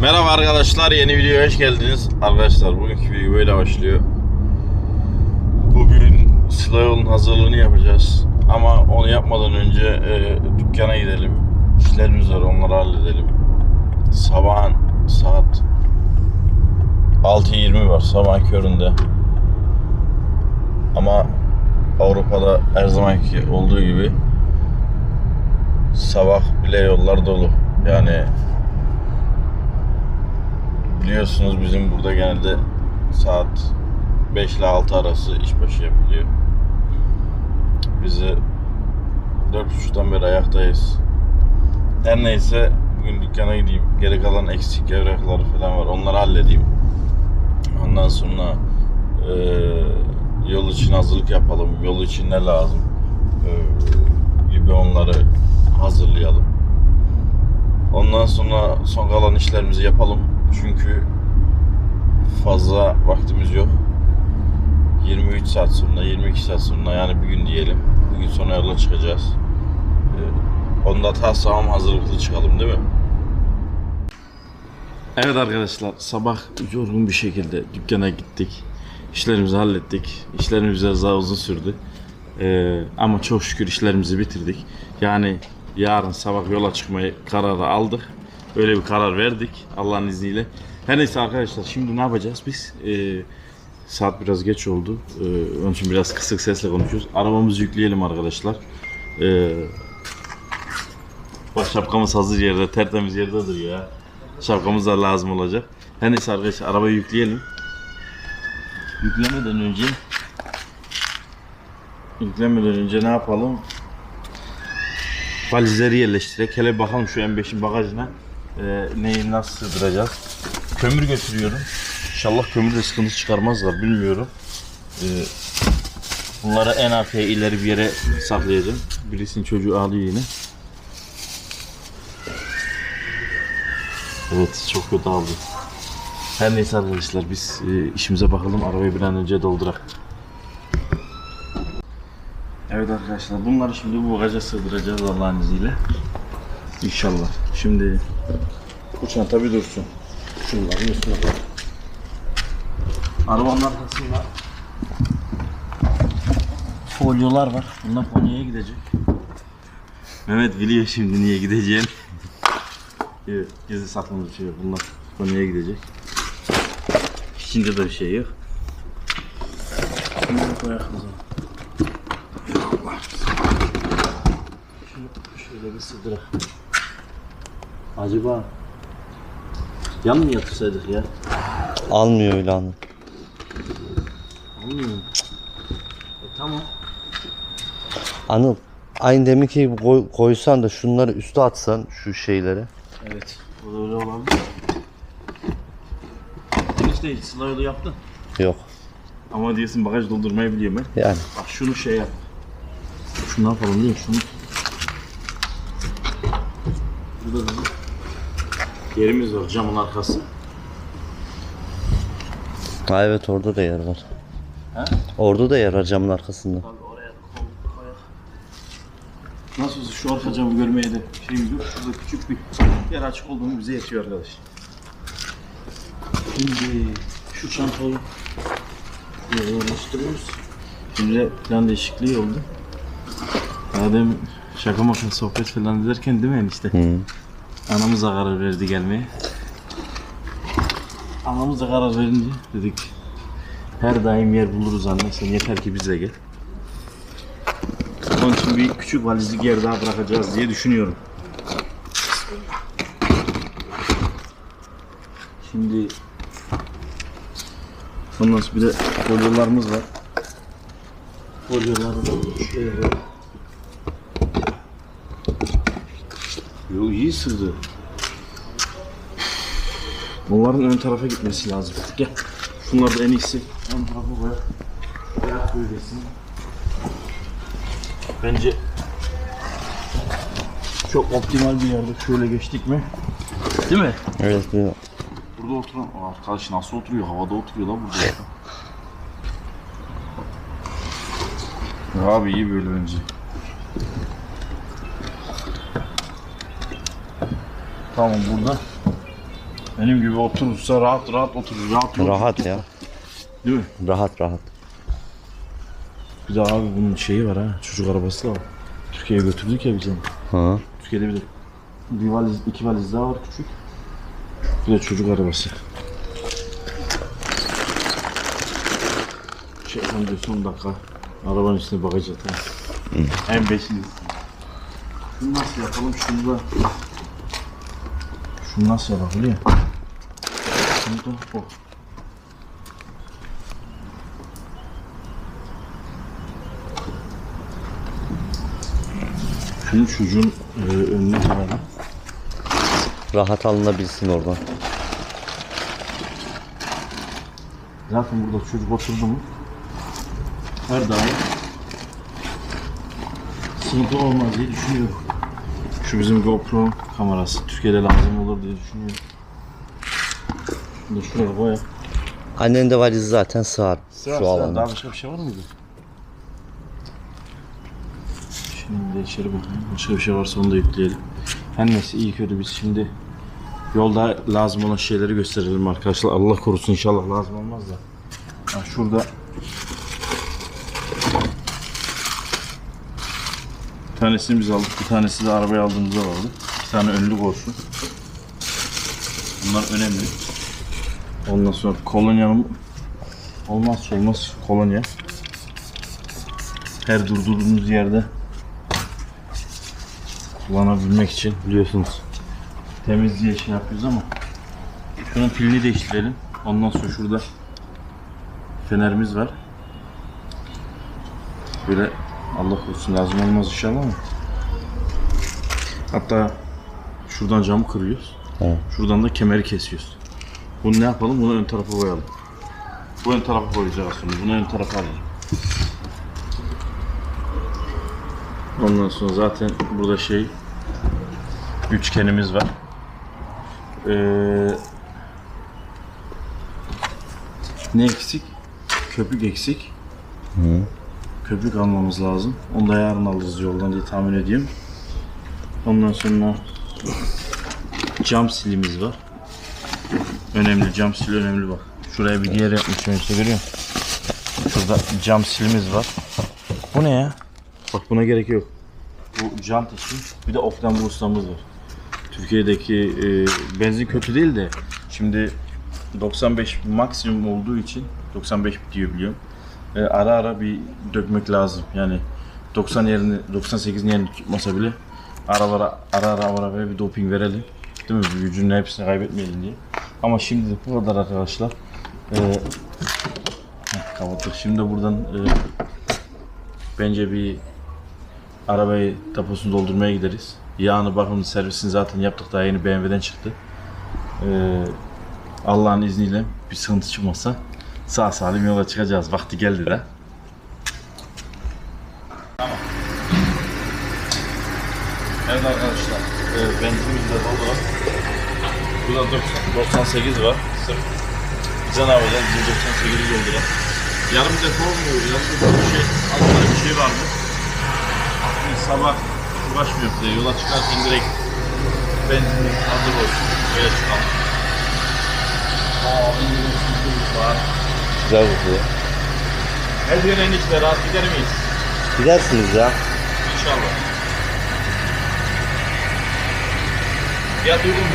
Merhaba arkadaşlar, yeni videoya hoş geldiniz. Arkadaşlar bugünkü video böyle başlıyor. Bugün Sıla yolun hazırlığını yapacağız. Ama onu yapmadan önce e, dükkana gidelim. İşlerimiz var, onları halledelim. Sabahın saat 6.20 var, sabah köründe. Ama Avrupa'da her zamanki olduğu gibi sabah bile yollar dolu. Yani biliyorsunuz bizim burada genelde saat 5 ile 6 arası işbaşı yapılıyor. Biz de 4.30'dan beri ayaktayız. Her neyse bugün dükkana gideyim. Geri kalan eksik evrakları falan var. Onları halledeyim. Ondan sonra eee, yol için hazırlık yapalım. Yol için ne lazım eee, gibi onları hazırlayalım. Ondan sonra son kalan işlerimizi yapalım. Çünkü fazla vaktimiz yok. 23 saat sonra, 22 saat sonra yani bir gün diyelim. Bugün sonra yola çıkacağız. Ee, onda ta sağlam hazırlıklı çıkalım değil mi? Evet arkadaşlar sabah yorgun bir şekilde dükkana gittik. İşlerimizi hallettik. İşlerimiz biraz daha uzun sürdü. Ee, ama çok şükür işlerimizi bitirdik. Yani yarın sabah yola çıkmayı kararı aldık. Öyle bir karar verdik Allah'ın izniyle. Her neyse arkadaşlar şimdi ne yapacağız biz? Ee, saat biraz geç oldu. Ee, onun için biraz kısık sesle konuşuyoruz. Arabamızı yükleyelim arkadaşlar. Ee, bak şapkamız hazır yerde, tertemiz yerde duruyor ya. Şapkamız da lazım olacak. Her neyse arkadaşlar arabayı yükleyelim. Yüklemeden önce yüklemeden önce ne yapalım? Valizleri yerleştirerek hele bakalım şu M5'in bagajına e, neyi nasıl sığdıracağız. Kömür götürüyorum. İnşallah kömürde sıkıntı çıkarmazlar bilmiyorum. E, bunları en arkaya ileri bir yere saklayacağım. Birisinin çocuğu ağlıyor yine. Evet çok kötü aldı. Her neyse arkadaşlar biz e, işimize bakalım. Arabayı bir an önce doldurak. Evet arkadaşlar bunları şimdi bu bagaja sığdıracağız Allah'ın izniyle. İnşallah. Şimdi bu çanta bir dursun. Şunların üstüne koy. Arabanın arkasında folyolar var. Bunlar Konya'ya gidecek. Mehmet biliyor şimdi niye gideceğini. evet, gizli saklımız bir şey yok. Bunlar Konya'ya gidecek. İçinde de bir şey yok. Bunları koyak o zaman. Şunu şöyle bir sığdırak. Acaba yan mı yatırsaydık ya? Almıyor öyle anı. Olmuyor mu? E, tamam. Anıl aynı deminki gibi koy, koysan da şunları üste atsan şu şeyleri. Evet. O da öyle olabilir. Enişte sıla yolu yaptın. Yok Ama diyorsun bagaj doldurmayı biliyorum ben. yani. Bak şunu şey yap. Şunu ne yapalım musun? Şunu. Burada bizim yerimiz var camın arkası. Ha evet orada da yer var. He? Orada da yer var camın arkasında. Abi oraya koyak. Nasıl olsa şu arka camı görmeye de şeyimiz yok. Şurada küçük bir yer açık olduğunu bize yetiyor arkadaş. Şimdi şu çantayı buraya yerleştiriyoruz. Şimdi plan değişikliği oldu. Adem şaka maka sohbet falan ederken değil mi enişte? Hı. Anamız da karar verdi gelmeye. Anamız da karar verince dedik her daim yer buluruz anne sen yeter ki bize gel. Onun için bir küçük valizlik yer daha bırakacağız diye düşünüyorum. Şimdi ondan sonra bir de folyolarımız var. Folyoları da şöyle Yo iyi sığdı. Bunların ön tarafa gitmesi lazım. Gel. Şunları da en iyisi ön tarafa koy. Ayak bölgesine. Bence çok optimal bir yerde şöyle geçtik mi? Değil mi? Evet bu- Burada oturan arkadaş nasıl oturuyor? Havada oturuyor lan burada. Abi iyi böyle bence. Tamam burada Benim gibi oturursa rahat rahat oturur. Rahat rahat. Rahat ya. Değil mi? Rahat rahat. Bir de abi bunun şeyi var ha. Çocuk arabası da var. Türkiye'ye götürdük ya biz onu. Ha. Türkiye'de bir de bir valiz, iki valiz daha var küçük. Bir de çocuk arabası. Şey diyor son dakika. Arabanın üstüne bakacağız. Ha. en beşinciz. Şunu nasıl yapalım? Şunu da... Nasıl yapalım biliyor musun? Şunu da o. Şunu çocuğun e, önüne koyalım. Rahat alınabilsin oradan. Zaten burada çocuk oturdu mu her daim sıkıntı olmaz diye düşünüyorum. Şu bizim GoPro kamerası Türkiye'de lazım olur diye düşünüyorum. Şunu da şuraya koyalım. Annen de valizi zaten sığar şu alana. Daha başka bir şey var mıydı? Şimdi de içeri bakalım. Başka bir şey varsa onu da yükleyelim. Her neyse iyi kötü biz şimdi yolda lazım olan şeyleri gösterelim arkadaşlar. Allah korusun inşallah lazım olmaz da. Ha, şurada bir tanesini biz aldık. Bir tanesi de arabaya aldığımızda vardı. Bir tane önlük olsun. Bunlar önemli. Ondan sonra kolonyanın olmazsa olmaz kolonya. Her durduğumuz yerde kullanabilmek için biliyorsunuz temizliğe şey yapıyoruz ama şunun pilini değiştirelim. Ondan sonra şurada fenerimiz var. Böyle Allah korusun lazım olmaz inşallah ama. Hatta şuradan camı kırıyoruz. Evet. Şuradan da kemeri kesiyoruz. Bunu ne yapalım? Bunu ön tarafa koyalım. Bu ön tarafa koyacağız şimdi. Bunu ön tarafa alalım. Ondan sonra zaten burada şey üçgenimiz var. Ee, ne eksik? Köpük eksik. Köpük almamız lazım. Onu da yarın alırız yoldan diye tahmin ediyorum. Ondan sonra cam silimiz var. Önemli cam sil önemli bak. Şuraya bir diğer yapmışım işte görüyor musun? Şurada cam silimiz var. Bu ne ya? Bak buna gerek yok. Bu jant için bir de often boost'ımız var. Türkiye'deki e, benzin kötü değil de şimdi 95 maksimum olduğu için 95 diyor biliyorum. E, ara ara bir dökmek lazım. Yani 90 yerini 98'in yerini tutmasa bile aralara ara ara arabaya bir doping verelim. Değil mi? Gücünün hepsini kaybetmeyelim diye. Ama şimdi bu kadar arkadaşlar. E, kapattık. Şimdi buradan e, bence bir arabayı deposunu doldurmaya gideriz. Yağını bakımını servisini zaten yaptık daha yeni BMW'den çıktı. Ee, Allah'ın izniyle bir sıkıntı çıkmazsa sağ salim yola çıkacağız. Vakti geldi de. Tamam. Evet arkadaşlar. E, benzinimizi de dolduralım. Burada 90 98 var. Sırf bize ne yapacağız? Biz 98'i dolduralım. Yarım depo olmuyor. Yarım depo bir şey. Altında bir şey var mı? Biz sabah uğraşmıyor diye yola çıkarken direkt benzinimiz hazır olsun. Böyle çıkalım. Aa, benzinimiz var. Güzel kokuyor. Her yönenin içinde rahat gider miyiz? Gidersiniz ya. İnşallah. Fiyat uygun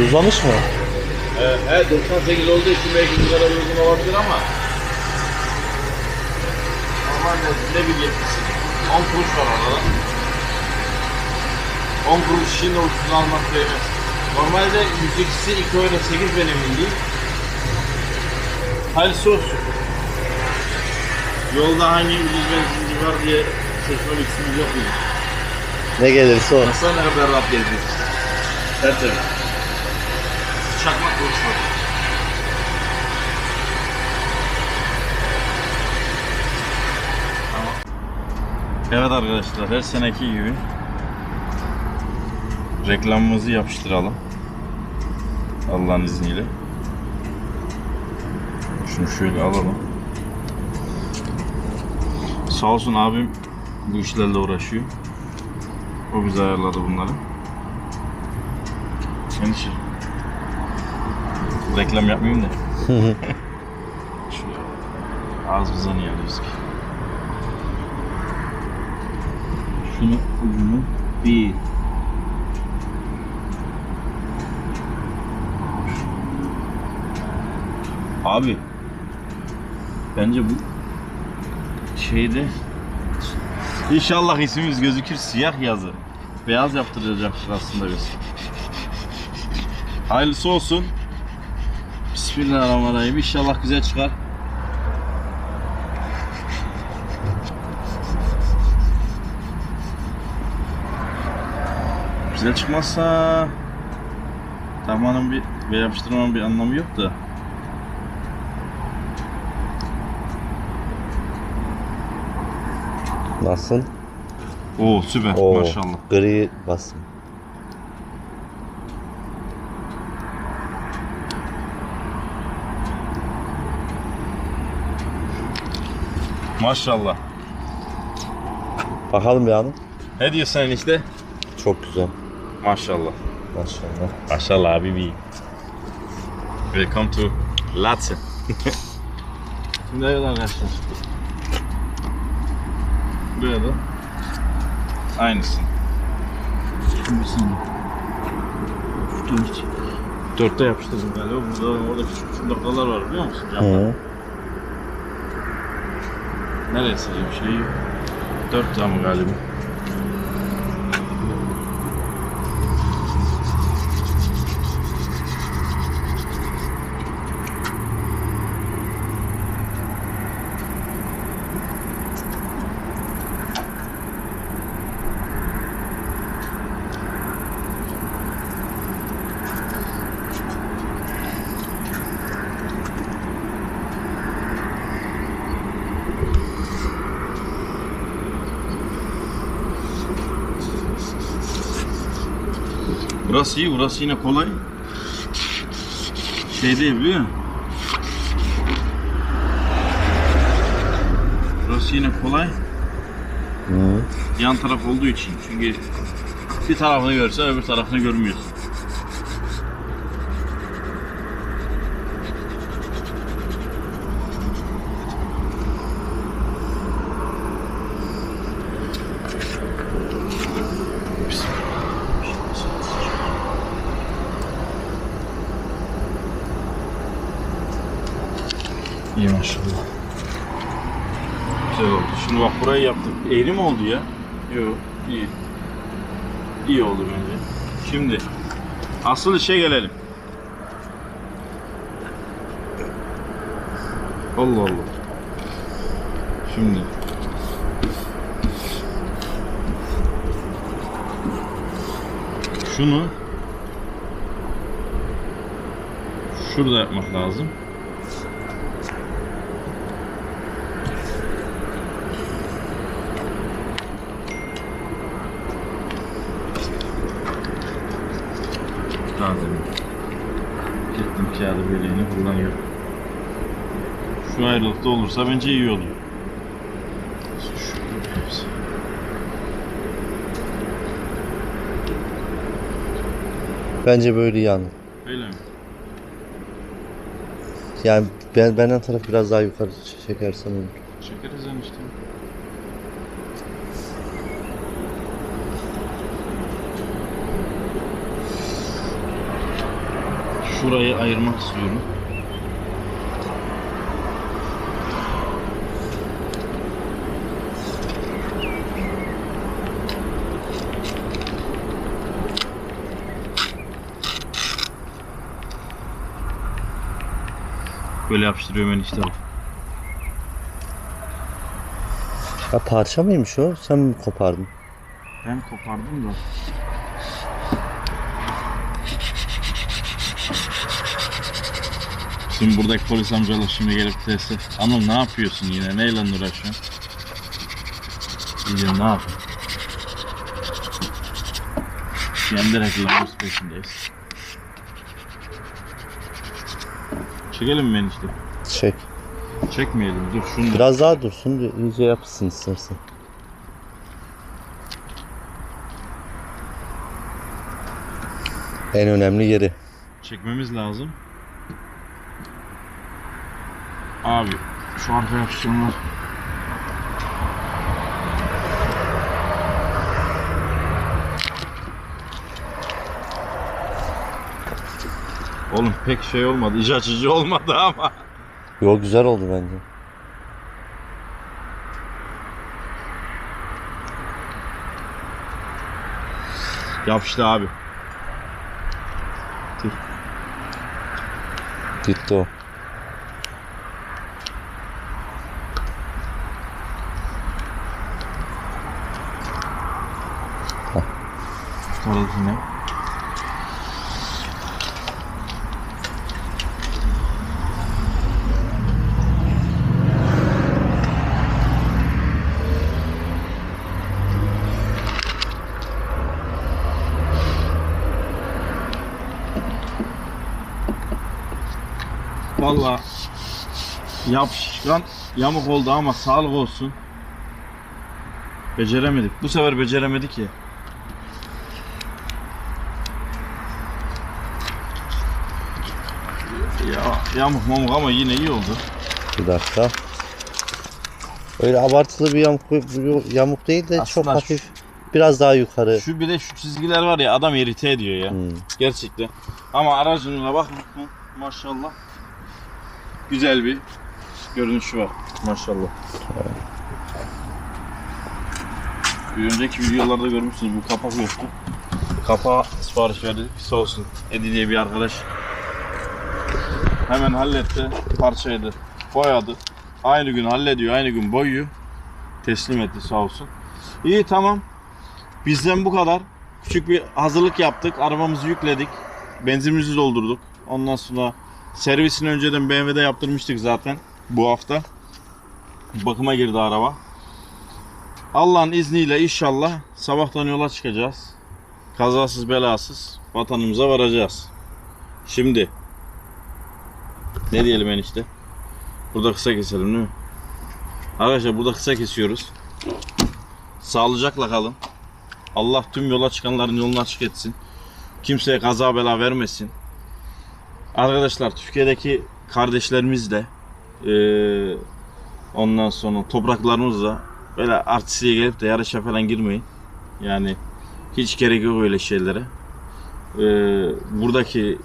1.88. Uzamış mı? Evet, evet 98 olduğu için belki bu kadar uygun olabilir ama normalde ne bileyim 10 kuruş var arada. 10 kuruş de ucuz almak değmez. Normalde 102'si 2 euro 8 benim bildiğim. Hayırlısı olsun. Yolda hangi ucuz benzinci var diye seçme lüksümüz yok bizim. Ne gelirse o. Nasıl ne kadar rahat gezdik. Tertemiz. Çakmak kuruş var. Evet arkadaşlar her seneki gibi reklamımızı yapıştıralım. Allah'ın izniyle. Şunu şöyle alalım. Sağ olsun abim bu işlerle uğraşıyor. O bize ayarladı bunları. Endişe. Reklam yapmayayım da. Şuraya. Ağzımıza niye alıyoruz ki? Şunu ucunu bir Abi bence bu şeyde İnşallah ismimiz gözükür siyah yazı. Beyaz yaptıracaktık aslında biz. Hayırlısı olsun. Bismillahirrahmanirrahim. İnşallah güzel çıkar. Güzel çıkmazsa takmanın bir ve yapıştırmanın bir anlamı yok da. Nasıl? Oo süper Oo, maşallah. Gri basın. Maşallah. Bakalım bir hanım. Ne diyorsun enişte? Çok güzel. Maşallah. Maşallah. Maşallah habibi. Welcome to Latse. Şimdi evet arkadaşlar. Buraya da aynısı. Şimdi Dört. Dörtte yapıştırdım galiba. Burada orada küçük küçük noktalar var biliyor musun? Camda. Neresi bir şey. Dört tane galiba. Burası iyi, burası yine kolay. Şey değil biliyor musun? Burası yine kolay. Hı. Yan taraf olduğu için. Çünkü bir tarafını görsen öbür tarafını görmüyorsun. İyi maşallah. Güzel oldu. Şimdi bak burayı yaptık. Eğri mi oldu ya? Yok. iyi. İyi oldu bence. Şimdi asıl işe gelelim. Allah Allah. Şimdi şunu şurada yapmak lazım. Kullanıyorum. Şu ayrılıkta olursa bence iyi hepsi. Bence böyle iyi hanım. Öyle mi? Yani ben, benden taraf biraz daha yukarı çekersen olur. Çekeriz işte. Şurayı ayırmak istiyorum. Böyle yapıştırıyorum ben işte bak. Ha parça mıymış o? Sen mi kopardın? Ben kopardım da. Şimdi buradaki polis amcalar şimdi gelip testi. Anıl ne yapıyorsun yine? Neyle uğraşıyorsun? Bilmiyorum ne yapayım. Kendi reklamımız peşindeyiz. Çekelim mi enişte? Çek. Çekmeyelim dur şunu. Biraz daha dursun bir iyice yapsın istersen. En önemli yeri. Çekmemiz lazım. Abi şu arka yapıştırma Oğlum pek şey olmadı, iç açıcı olmadı ama. Yol güzel oldu bence. Yapıştı abi. Gitti o. Tarafı ne? Valla yapışkan yamuk oldu ama sağlık olsun. Beceremedik. Bu sefer beceremedik ya. Ya yamuk mamuk ama yine iyi oldu. Bir dakika. Öyle abartılı bir yamuk, bir yamuk değil de çok Aslında hafif. Biraz daha yukarı. Şu bir de şu çizgiler var ya adam irite ediyor ya. Hmm. Gerçekten. Ama aracına bak maşallah. Güzel bir görünüşü var maşallah. Bir önceki videolarda görmüşsünüz bu kapak yoktu. Kapağa sipariş verdik. Sağ olsun Edi diye bir arkadaş. Hemen halletti. Parçaydı. Boyadı. Aynı gün hallediyor. Aynı gün boyuyor. Teslim etti sağ olsun. İyi tamam. Bizden bu kadar. Küçük bir hazırlık yaptık. Arabamızı yükledik. Benzinimizi doldurduk. Ondan sonra servisini önceden BMW'de yaptırmıştık zaten bu hafta. Bakıma girdi araba. Allah'ın izniyle inşallah sabahtan yola çıkacağız. Kazasız belasız vatanımıza varacağız. Şimdi ne diyelim enişte? Burada kısa keselim değil mi? Arkadaşlar burada kısa kesiyoruz. Sağlıcakla kalın. Allah tüm yola çıkanların yolunu açık etsin. Kimseye kaza bela vermesin. Arkadaşlar Türkiye'deki kardeşlerimiz de eee, ondan sonra topraklarımızla böyle artistliğe gelip de yarışa falan girmeyin. Yani hiç gerek yok öyle şeylere. Eee, buradaki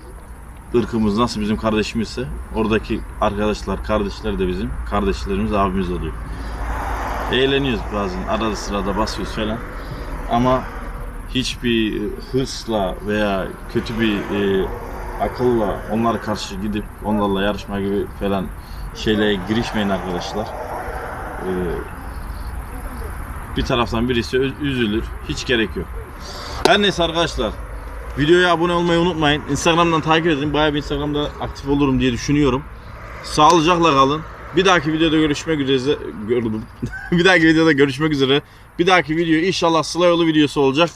ırkımız nasıl bizim kardeşimizse oradaki arkadaşlar, kardeşler de bizim kardeşlerimiz, abimiz oluyor. Eğleniyoruz bazen arada sırada basıyoruz falan. Ama hiçbir hırsla veya kötü bir e, akılla onlara karşı gidip onlarla yarışma gibi falan şeylere girişmeyin arkadaşlar. E, bir taraftan birisi üzülür. Hiç gerek yok. Her neyse arkadaşlar. Videoya abone olmayı unutmayın. Instagram'dan takip edin. Bayağı bir Instagram'da aktif olurum diye düşünüyorum. Sağlıcakla kalın. Bir dahaki videoda görüşmek üzere. Gördüm. bir dahaki videoda görüşmek üzere. Bir dahaki video inşallah Sıla yolu videosu olacak.